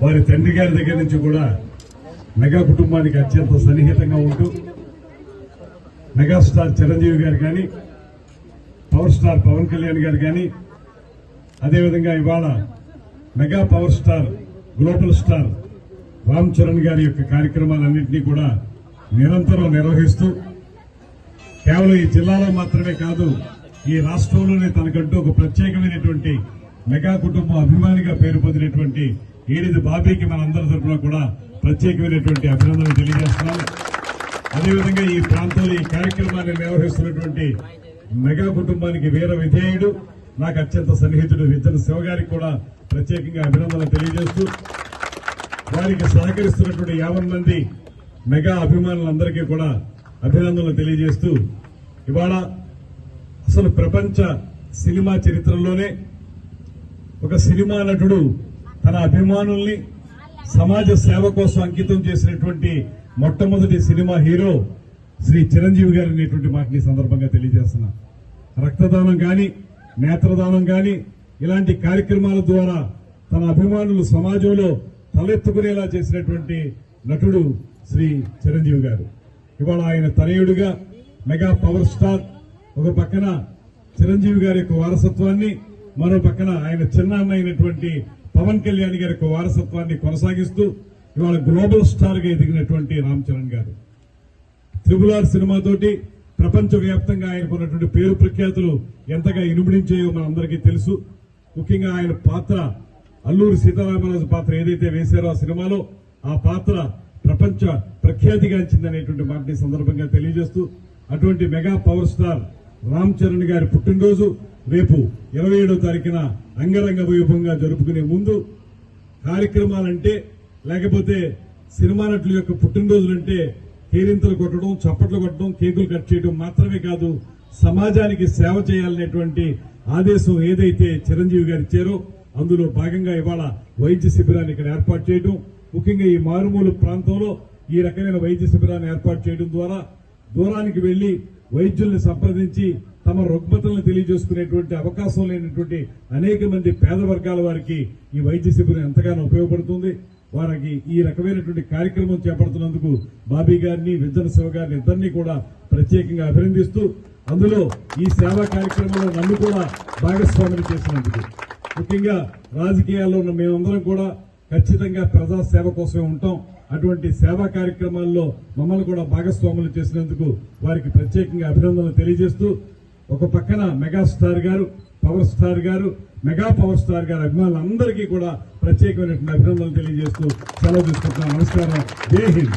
వారి తండ్రి గారి దగ్గర నుంచి కూడా మెగా కుటుంబానికి అత్యంత సన్నిహితంగా ఉంటూ మెగాస్టార్ చిరంజీవి గారు కానీ పవర్ స్టార్ పవన్ కళ్యాణ్ గారు కానీ అదేవిధంగా ఇవాళ mega power star global star Ram Charan గారి యొక్క కార్యక్రమాలన్నింటినీ కూడా నిరంతరం నిర్వహిస్తూ కేవలం ఈ జిల్లాలో మాత్రమే కాదు ఈ రాష్ట్రంలోనే తనకంటూ ఒక ప్రత్యేకమైనటువంటి మెగా కుటుంబం అభిమానిగా పేరు పొందినటువంటి ఈనిది బాబీకి మనందరి తరఫున కూడా ప్రత్యేకమైనటువంటి అభినందనలు తెలియజేస్తున్నాను. అదేవిధంగా ఈ ప్రాంతంలో ఈ కార్యక్రమాన్ని నిర్వహిస్తున్నటువంటి మెగా కుటుంబానికి వీర విధేయుడు నాకు అత్యంత సన్నిహితుడు విద్యన శివ గారికి కూడా ప్రత్యేకంగా అభినందనలు తెలియజేస్తూ వారికి సహకరిస్తున్నటువంటి యాభై మంది మెగా అభిమానులందరికీ కూడా అభినందనలు తెలియజేస్తూ ఇవాళ అసలు ప్రపంచ సినిమా చరిత్రలోనే ఒక సినిమా నటుడు తన అభిమానుల్ని సమాజ సేవ కోసం అంకితం చేసినటువంటి మొట్టమొదటి సినిమా హీరో శ్రీ చిరంజీవి గారు అనేటువంటి మాటని ఈ సందర్భంగా తెలియజేస్తున్నా. రక్తదానం కానీ నేత్రదానం కానీ ఇలాంటి కార్యక్రమాల ద్వారా తన అభిమానులు సమాజంలో తలెత్తుకునేలా చేసినటువంటి నటుడు శ్రీ చిరంజీవి గారు. ఇవాళ ఆయన తనయుడిగా మెగా పవర్ స్టార్ ఒక పక్కన చిరంజీవి గారి యొక్క వారసత్వాన్ని మరో పక్కన ఆయన చిన్నాన్న అయినటువంటి పవన్ కళ్యాణ్ గారి యొక్క వారసత్వాన్ని కొనసాగిస్తూ ఇవాళ గ్లోబల్ స్టార్గా ఎదిగినటువంటి రామ్ చరణ్ గారు. త్రిబుల్ ఆర్ సినిమాతోటి ప్రపంచ వ్యాప్తంగా ఆయనకున్నటువంటి పేరు ప్రఖ్యాతులు ఎంతగా ఇనుమడించాయో మనందరికీ తెలుసు. ముఖ్యంగా ఆయన పాత్ర అల్లూరి సీతారామరాజు పాత్ర ఏదైతే వేశారో ఆ సినిమాలో ఆ పాత్ర ప్రపంచ ప్రఖ్యాతిగాంచిందనేటువంటి మాటని సందర్భంగా తెలియజేస్తూ అటువంటి mega power star Ram Charan గారి పుట్టినరోజు రేపు ఇరవై ఏడో తారీఖున అంగరంగ వైభవంగా జరుపుకునే ముందు కార్యక్రమాలంటే లేకపోతే సినిమా నటుల యొక్క పుట్టినరోజులంటే కేరింతలు కొట్టడం చప్పట్లు కొట్టడం కేకులు కట్ చేయడం మాత్రమే కాదు సమాజానికి సేవ చేయాలనేటువంటి ఆదేశం ఏదైతే చిరంజీవి గారు ఇచ్చారో అందులో భాగంగా ఇవాళ వైద్య శిబిరాన్ని ఇక్కడ ఏర్పాటు చేయడం ముఖ్యంగా ఈ మారుమూల ప్రాంతంలో ఈ రకమైన వైద్య శిబిరాన్ని ఏర్పాటు చేయడం ద్వారా దూరానికి వెళ్ళి వైద్యుల్ని సంప్రదించి తమ రుగ్మతలను తెలియజేసుకునేటువంటి అవకాశం లేనటువంటి అనేక మంది పేద వర్గాల వారికి ఈ వైద్య శిబిరం ఎంతగానో ఉపయోగపడుతుంది. వారికి ఈ రకమైనటువంటి కార్యక్రమం చేపడుతున్నందుకు బాబీ గారిని విద్యన శివ గారిని ఇద్దరిని కూడా ప్రత్యేకంగా అభినందిస్తూ అందులో ఈ సేవా కార్యక్రమంలో నన్ను కూడా భాగస్వామిని చేసినందుకు. ముఖ్యంగా రాజకీయాల్లో ఉన్న మేమందరం కూడా ఖచ్చితంగా ప్రజా సేవ కోసమే ఉంటాం. అటువంటి సేవా కార్యక్రమాల్లో మమ్మల్ని కూడా భాగస్వాములు చేసినందుకు వారికి ప్రత్యేకంగా అభినందనలు తెలియజేస్తూ ఒక పక్కన మెగాస్టార్ గారు పవర్ స్టార్ గారు మెగా పవర్ స్టార్ గారు అభిమానులందరికీ కూడా ప్రత్యేకమైనటువంటి అభినందనలు తెలియజేస్తూ సెలవు తీసుకుంటున్నాను నమస్కారం. జై హింద్.